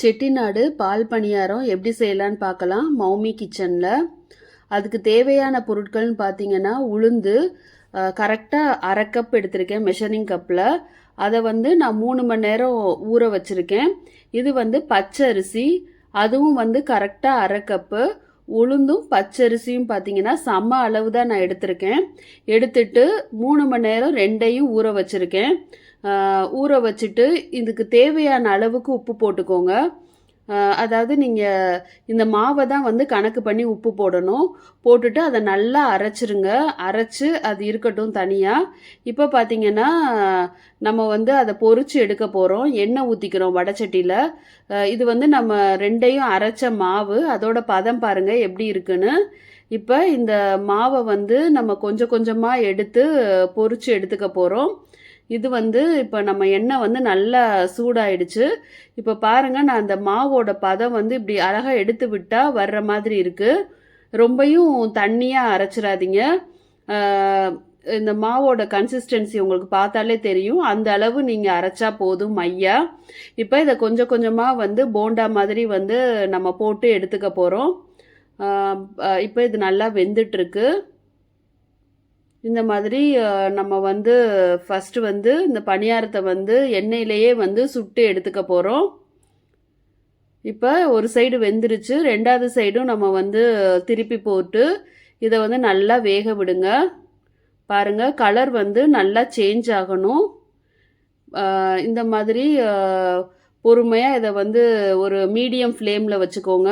செட்டிநாடு பால் பணியாரம் எப்படி செய்யலான்னு பார்க்கலாம். மௌமி கிச்சனில். அதுக்கு தேவையான பொருட்கள்னு பார்த்தீங்கன்னா உளுந்து கரெக்டாக அரை கப் எடுத்திருக்கேன் மெஷரிங் கப்பில் அதை வந்து நான் மூணு மணி நேரம் ஊற வச்சுருக்கேன். இது வந்து பச்சை அரிசி அதுவும் வந்து கரெக்டாக அரை கப்பு. உளுந்தும் பச்சரிசியும் பார்த்தீங்கன்னா சம அளவு தான் நான் எடுத்திருக்கேன். எடுத்துட்டு மூணு மணி நேரம் ரெண்டையும் ஊற வச்சுருக்கேன். ஊற வச்சுட்டு இதுக்கு தேவையான அளவுக்கு உப்பு போட்டுக்கோங்க. அதாவது நீங்கள் இந்த மாவை தான் வந்து கணக்கு பண்ணி உப்பு போடணும். போட்டுட்டு அதை நல்லா அரைச்சிருங்க. அரைச்சு அது இருக்கட்டும் தனியாக இப்போ பார்த்தீங்கன்னா நம்ம வந்து அதை பொறிச்சு எடுக்க போகிறோம் எண்ணெய் ஊற்றிக்கிறோம் வடச்சட்டியில். இது வந்து நம்ம ரெண்டையும் அரைச்ச மாவு அதோட பதம் பாருங்கள் எப்படி இருக்குன்னு. இப்போ இந்த மாவை வந்து நம்ம கொஞ்சம் கொஞ்சமாக எடுத்து பொறிச்சு எடுத்துக்க போகிறோம் இது வந்து இப்போ நம்ம எண்ணெய் வந்து நல்லா சூடாயிடுச்சு. இப்போ பாருங்கள் நான் அந்த மாவோட பதம் வந்து இப்படி அழகாக எடுத்து விட்டால் வர்ற மாதிரி இருக்குது ரொம்பையும் தண்ணியாக அரைச்சிடாதீங்க. இந்த மாவோட கன்சிஸ்டன்சி உங்களுக்கு பார்த்தாலே தெரியும். அந்த அளவு நீங்கள் அரைச்சா போதும் மையா இப்போ இதை கொஞ்சம் கொஞ்சமாக வந்து போண்டா மாதிரி வந்து நம்ம போட்டு எடுத்துக்க போகிறோம் இப்போ இது நல்லா வெந்துட்டுருக்கு. இந்த மாதிரி நம்ம வந்து ஃபஸ்ட்டு வந்து இந்த பணியாரத்தை வந்து எண்ணெயிலேயே வந்து சுட்டு எடுத்துக்க போகிறோம் இப்போ ஒரு சைடு வெந்துருச்சு ரெண்டாவது சைடும் நம்ம வந்து திருப்பி போட்டு இதை வந்து நல்லா வேக விடுங்க. பாருங்க கலர் வந்து நல்லா சேஞ்ச் ஆகணும். இந்த மாதிரி பொறுமையாக இதை வந்து ஒரு மீடியம் ஃப்ளேமில் வச்சுக்கோங்க.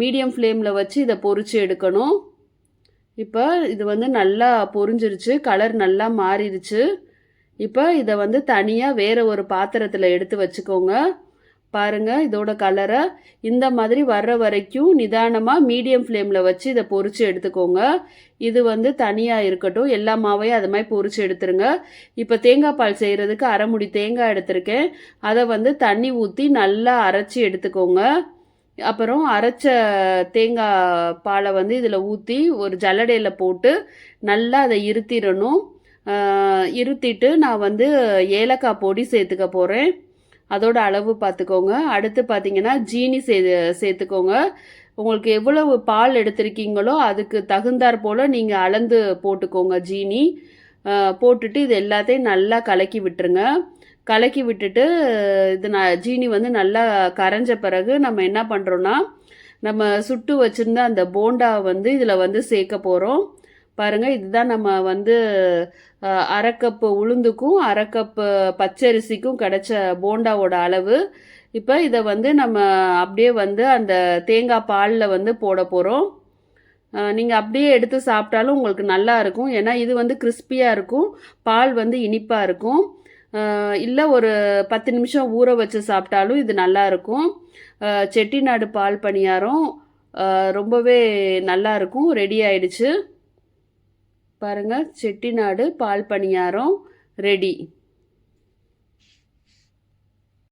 மீடியம் ஃப்ளேமில் வச்சு இதை பொறிச்சு எடுக்கணும். இப்போ இது வந்து நல்லா பொரிஞ்சிருச்சு கலர் நல்லா மாறிடுச்சு. இப்போ இதை வந்து தனியாக வேறு ஒரு பாத்திரத்தில் எடுத்து வச்சுக்கோங்க. பாருங்கள் இதோட கலரை இந்த மாதிரி வர்ற வரைக்கும் நிதானமாக மீடியம் ஃப்ளேமில் வச்சு இதை பொறிச்சு எடுத்துக்கோங்க. இது வந்து தனியாக இருக்கட்டும் எல்லா மாவையும் அது மாதிரி பொறிச்சு எடுத்துருங்க. இப்போ தேங்காய் பால் செய்கிறதுக்கு அரைமுடி தேங்காய் எடுத்திருக்கேன். அதை வந்து தண்ணி ஊற்றி நல்லா அரைச்சி எடுத்துக்கோங்க. அப்புறம் அரைச்ச தேங்காய் பாலை வந்து இதில் ஊற்றி ஒரு ஜல்லடையில் போட்டு நல்லா அதை இருத்திடணும். இருத்திட்டு நான் வந்து ஏலக்காய் பொடி சேர்த்துக்க போகிறேன் அதோட அளவு பார்த்துக்கோங்க அடுத்து பார்த்தீங்கன்னா ஜீனி சே சேர்த்துக்கோங்க. உங்களுக்கு எவ்வளவு பால் எடுத்திருக்கீங்களோ அதுக்கு தகுந்தாற் போல் நீங்கள் அளந்து போட்டுக்கோங்க ஜீனி. போட்டுட்டு இது எல்லாத்தையும் நல்லா கலக்கி விட்டுருங்க. கலக்கி விட்டுட்டு இது நான் ஜீனி வந்து நல்லா கரைஞ்ச பிறகு நம்ம என்ன பண்ணுறோன்னா நம்ம சுட்டு வச்சுருந்த அந்த போண்டா வந்து இதில் வந்து சேர்க்க போகிறோம் பாருங்கள் இதுதான் நம்ம வந்து அரைக்கப்பு அரை கப்பு உளுந்துக்கும் அரை கப்பு பச்சரிசிக்கும் கிடைச்ச போண்டாவோட அளவு. இப்போ இதை வந்து நம்ம அப்படியே வந்து அந்த தேங்காய் பாலில் வந்து போட போகிறோம் நீங்கள் அப்படியே எடுத்து சாப்பிட்டாலும் உங்களுக்கு நல்லா இருக்கும். ஏன்னா இது வந்து கிறிஸ்பியாக இருக்கும். பால் வந்து இனிப்பாக இருக்கும். இல்லை ஒரு பத்து நிமிஷம் ஊற வச்சு சாப்பிட்டாலும் இது நல்லாயிருக்கும் செட்டிநாடு பால் பணியாரம் ரொம்பவே நல்லா இருக்கும். ரெடி ஆயிடுச்சு. பாருங்கள் செட்டிநாடு பால் பணியாரம் ரெடி.